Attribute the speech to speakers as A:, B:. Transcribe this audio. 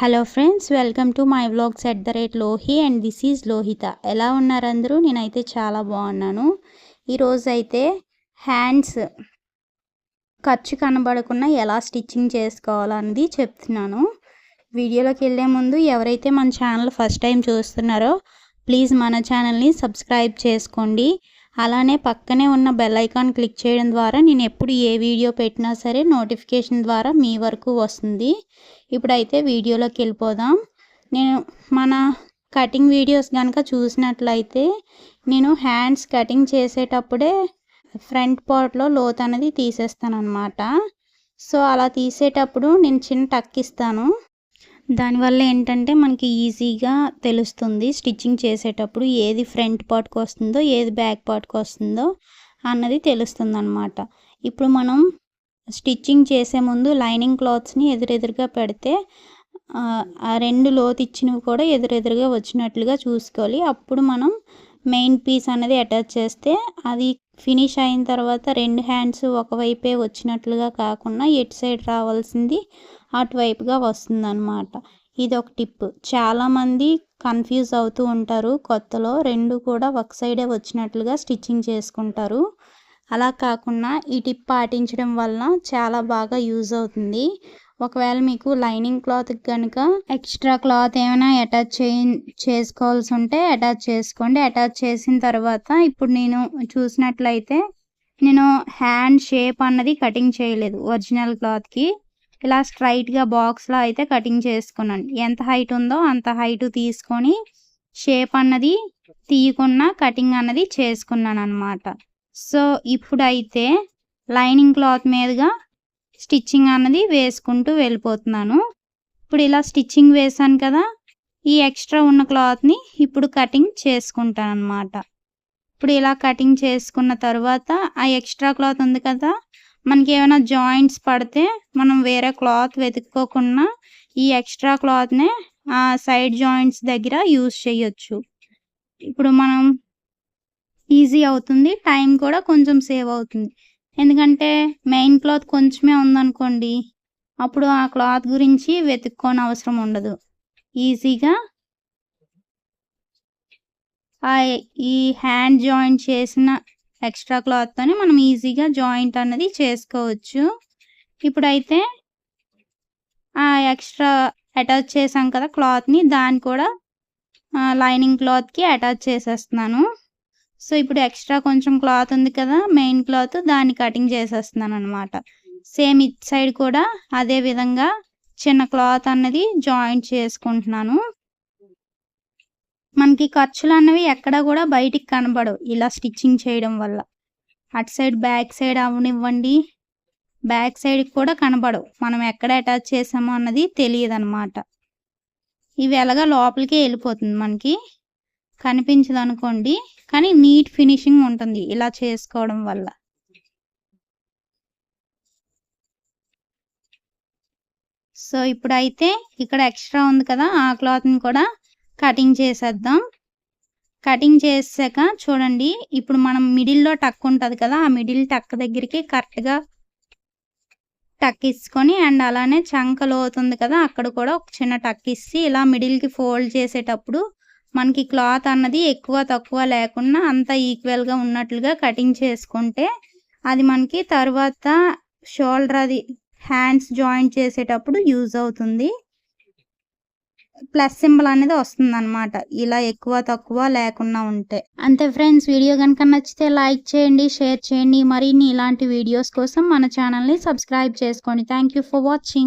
A: Hello friends welcome to my vlogs at the rate Lohi and this is Lohitha ఎలా ఉన్నారు అందరూ? నేనైతే చాలా బాగున్నాను. ఈరోజు అయితే హ్యాండ్స్ ఖర్చు కనబడకుండా ఎలా స్టిచ్చింగ్ చేసుకోవాలన్నది చెప్తున్నాను. వీడియోలోకి వెళ్ళే ముందు ఎవరైతే మన ఛానల్ ఫస్ట్ టైం చూస్తున్నారో ప్లీజ్ మన ఛానల్ని సబ్స్క్రైబ్ చేసుకోండి. అలానే పక్కనే ఉన్న బెల్ ఐకాన్ క్లిక్ చేయడం ద్వారా నేను ఎప్పుడు ఏ వీడియో పెట్టినా సరే నోటిఫికేషన్ ద్వారా మీ వరకు వస్తుంది. ఇప్పుడైతే వీడియోలోకి వెళ్ళిపోదాం. నేను మన కటింగ్ వీడియోస్ కనుక చూసినట్లయితే నేను హ్యాండ్స్ కటింగ్ చేసేటప్పుడే ఫ్రంట్ పార్ట్లో లోత్ అనేది తీసేస్తాను అనమాట సో అలా తీసేటప్పుడు నేను చిన్న టక్ ఇస్తాను. దానివల్ల ఏంటంటే మనకి ఈజీగా తెలుస్తుంది స్టిచ్చింగ్ చేసేటప్పుడు ఏది ఫ్రంట్ పార్ట్కి వస్తుందో ఏది బ్యాక్ పార్ట్కి వస్తుందో అన్నది తెలుస్తుంది అనమాట ఇప్పుడు మనం స్టిచ్చింగ్ చేసే ముందు లైనింగ్ క్లాత్స్ని ఎదురెదురుగా పెడితే ఆ రెండు లోతు ఇచ్చినవి కూడా ఎదురెదురుగా వచ్చినట్లుగా చూసుకోవాలి. అప్పుడు మనం మెయిన్ పీస్ అనేది అటాచ్ చేస్తే అది ఫినిష్ అయిన తర్వాత రెండు హ్యాండ్స్ ఒకవైపే వచ్చినట్లుగా కాకుండా ఎటు సైడ్ రావాల్సింది అటువైపుగా వస్తుందన్నమాట. ఇది ఒక టిప్ చాలామంది కన్ఫ్యూజ్ అవుతూ ఉంటారు. కొత్తలో రెండు కూడా ఒక సైడే వచ్చినట్లుగా స్టిచ్చింగ్ చేసుకుంటారు. అలా కాకుండా ఈ టిప్ పాటించడం వలన చాలా బాగా యూజ్ అవుతుంది. ఒకవేళ మీకు లైనింగ్ క్లాత్ కనుక ఎక్స్ట్రా క్లాత్ ఏమైనా అటాచ్ చే చేసుకోవాల్సి ఉంటే అటాచ్ చేసుకోండి. అటాచ్ చేసిన తర్వాత ఇప్పుడు నేను చూసినట్లయితే నేను హ్యాండ్ షేప్ అన్నది కటింగ్ చేయలేదు ఒరిజినల్ క్లాత్కి. ఇలా స్ట్రైట్గా బాక్స్లో అయితే కటింగ్ చేసుకున్నాను. ఎంత హైట్ ఉందో అంత హైట్ తీసుకొని షేప్ అన్నది తీయకుండా కటింగ్ అన్నది చేసుకున్నాను అనమాట సో ఇప్పుడైతే లైనింగ్ క్లాత్ మీదుగా స్టిచ్చింగ్ అన్నది వేసుకుంటూ వెళ్ళిపోతున్నాను. ఇప్పుడు ఇలా స్టిచ్చింగ్ వేసాను కదా ఈ ఎక్స్ట్రా ఉన్న క్లాత్ని ఇప్పుడు కటింగ్ చేసుకుంటాను అనమాట ఇప్పుడు ఇలా కటింగ్ చేసుకున్న తర్వాత ఆ ఎక్స్ట్రా క్లాత్ ఉంది కదా మనకి ఏమైనా జాయింట్స్ పడితే మనం వేరే క్లాత్ వెతుక్కోకుండా ఈ ఎక్స్ట్రా క్లాత్నే ఆ సైడ్ జాయింట్స్ దగ్గర యూజ్ చేయొచ్చు. ఇప్పుడు మనం ఈజీ అవుతుంది టైం కూడా కొంచెం సేవ్ అవుతుంది. ఎందుకంటే మెయిన్ క్లాత్ కొంచెమే ఉందనుకోండి అప్పుడు ఆ క్లాత్ గురించి వెతుక్కోని అవసరం ఉండదు. ఈజీగా ఈ హ్యాండ్ జాయింట్ చేసిన ఎక్స్ట్రా క్లాత్తోని మనం ఈజీగా జాయింట్ అన్నది చేసుకోవచ్చు. ఇప్పుడైతే ఆ ఎక్స్ట్రా అటాచ్ చేసాం కదా క్లాత్ని దాన్ని కూడా లైనింగ్ క్లాత్కి అటాచ్ చేసేస్తున్నాను. సో ఇప్పుడు ఎక్స్ట్రా కొంచెం క్లాత్ ఉంది కదా మెయిన్ క్లాత్ దాన్ని కటింగ్ చేసేస్తున్నాను అనమాట సేమ్ ఇట్ సైడ్ కూడా అదే విధంగా చిన్న క్లాత్ అన్నది జాయింట్ చేసుకుంటున్నాను. మనకి ఖర్చులు అన్నవి ఎక్కడ కూడా బయటికి కనబడవు ఇలా స్టిచ్చింగ్ చేయడం వల్ల. అటు సైడ్ బ్యాక్ సైడ్ అవనివ్వండి బ్యాక్ సైడ్కి కూడా కనబడవు. మనం ఎక్కడ అటాచ్ చేసామో అన్నది తెలియదు అనమాట ఇవి ఎలాగా లోపలికి వెళ్ళిపోతుంది మనకి. కనిపించదు అనుకోండి కానీ నీట్ ఫినిషింగ్ ఉంటుంది ఇలా చేసుకోవడం వల్ల. సో ఇప్పుడైతే ఇక్కడ ఎక్స్ట్రా ఉంది కదా ఆ క్లాత్ని కూడా కటింగ్ చేసేద్దాం. కటింగ్ చేసాక చూడండి ఇప్పుడు మనం మిడిల్లో టక్ ఉంటుంది కదా ఆ మిడిల్ టక్ దగ్గరికి కరెక్ట్గా టక్ ఇసుకొని అండ్ అలానే చంక లోతుంది కదా అక్కడ కూడా ఒక చిన్న టక్ ఇచ్చి ఇలా మిడిల్కి ఫోల్డ్ చేసేటప్పుడు మనకి క్లాత్ అన్నది ఎక్కువ తక్కువ లేకుండా అంత ఈక్వల్గా ఉన్నట్లుగా కటింగ్ చేసుకుంటే అది మనకి తర్వాత షోల్డర్ అది హ్యాండ్స్ జాయింట్ చేసేటప్పుడు యూజ్ అవుతుంది. ప్లస్ సింబల్ అనేది వస్తుంది అనమాట ఇలా ఎక్కువ తక్కువ లేకుండా ఉంటే. అంతే ఫ్రెండ్స్ వీడియో కనుక నచ్చితే లైక్ చేయండి షేర్ చేయండి. మరిన్ని ఇలాంటి వీడియోస్ కోసం మన ఛానల్ని సబ్స్క్రైబ్ చేసుకోండి. Thank for watching